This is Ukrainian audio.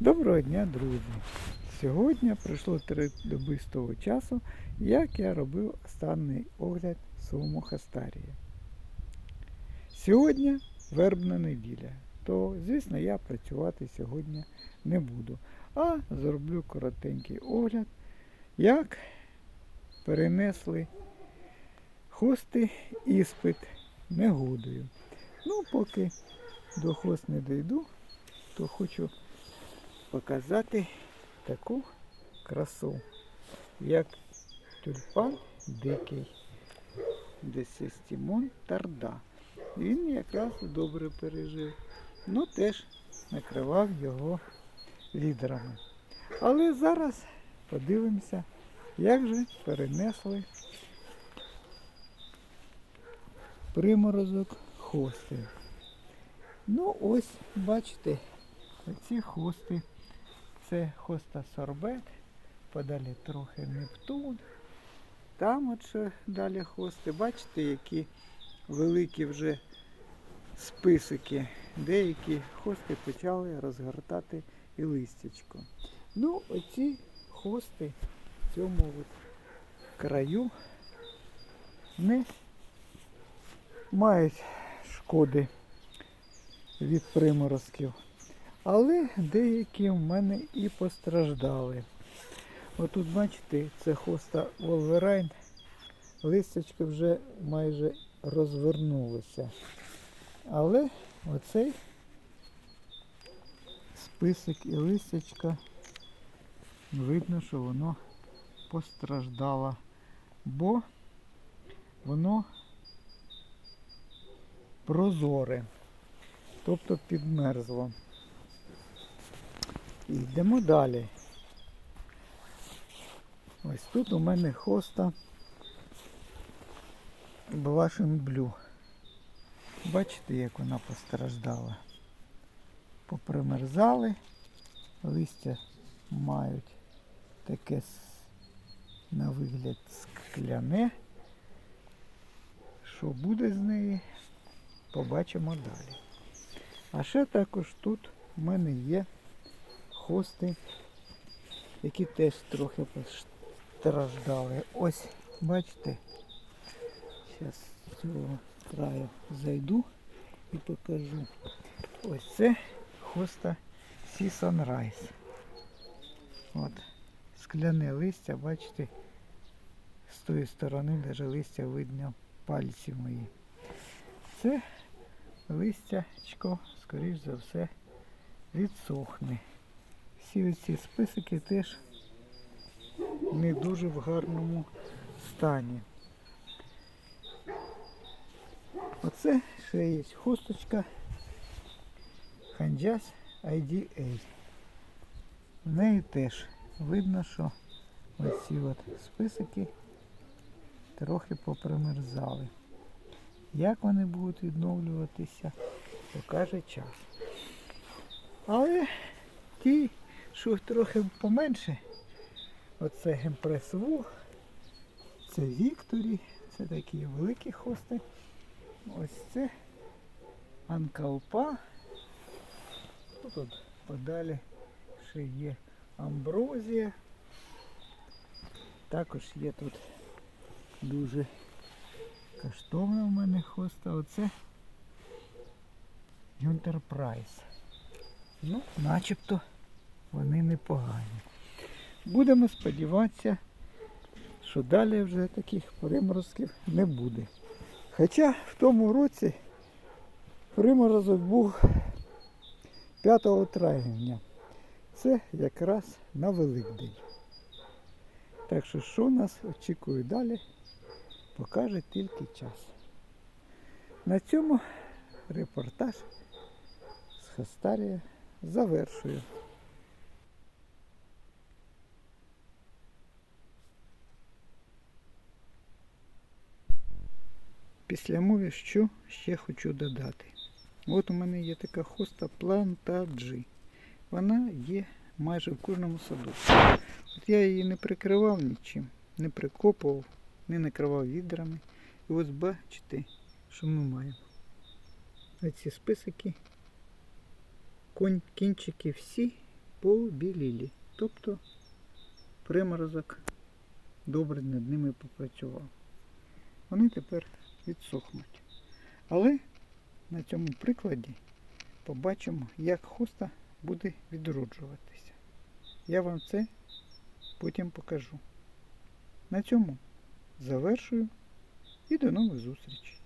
Доброго дня, друзі! Сьогодні пройшло три доби з того часу, як я робив останній огляд свого хастарія. Сьогодні вербна неділя, то, звісно, я працювати сьогодні не буду, а зроблю коротенький огляд, як перенесли хости іспит негодою. Ну, поки до хост не дійду, то хочу показати таку красу, як тюльпан дикий Десестімон Тарда. Він якраз добре пережив. Ну теж накривав його лідерами. Але зараз подивимося, як же перенесли приморозок хости. Ну ось, бачите, оці хости. Це хоста сорбет, подалі трохи Нептун. Там от ще далі хости. Бачите, які великі вже списики. Деякі хости почали розгортати і листячко. Ну, оці хости в цьому от краю не мають шкоди від приморозків. Але деякі в мене і постраждали. Отут, бачите, це хоста Wolverine. Листячко вже майже розвернулося. Але оцей список і листячка видно, що воно постраждало, бо воно прозоре, тобто підмерзло. І йдемо далі. Ось тут у мене хоста Blashing Blue. Бачите, як вона постраждала. Попримерзали, листя мають таке на вигляд скляне. Що буде з неї, побачимо далі. А ще також тут у мене є хости, які теж трохи постраждали. Ось, бачите, зараз з цього краю зайду і покажу. Ось це хоста Sea Sunrise. От, скляне листя, бачите, з тої сторони навіть листя видно пальці мої. Це листячко, скоріш за все, відсохне. Всі ці списики теж не дуже в гарному стані. Оце ще є хусточка Ханджас IDA. В неї теж видно, що оці от списики трохи попримерзали. Як вони будуть відновлюватися, покаже час. Але ті, що трохи поменше, оце Гемпрес Ву, це Вікторі, це такі великі хости. Ось це Анкалпа. Тут от подалі ще є Амброзія. Також є тут дуже коштовна в мене хоста. Оце Гюнтер Прайс. Ну, начебто вони непогані. Будемо сподіватися, що далі вже таких приморозків не буде. Хоча в тому році приморозок був 5 травня. Це якраз на Великдень. Так що що нас очікує далі, покаже тільки час. На цьому репортаж з Хастарія завершую. Після мови що ще хочу додати. От у мене є така хоста плантаджі. Вона є майже в кожному саду. От я її не прикривав нічим, не прикопував, не накривав відрами. І ось бачите, що ми маємо. Оці списики, кінчики всі побілілі. Тобто приморозок добре над ними попрацював. Вони тепер відсохнуть. Але на цьому прикладі побачимо, як хоста буде відроджуватися. Я вам це потім покажу. На цьому завершую і до нових зустрічей.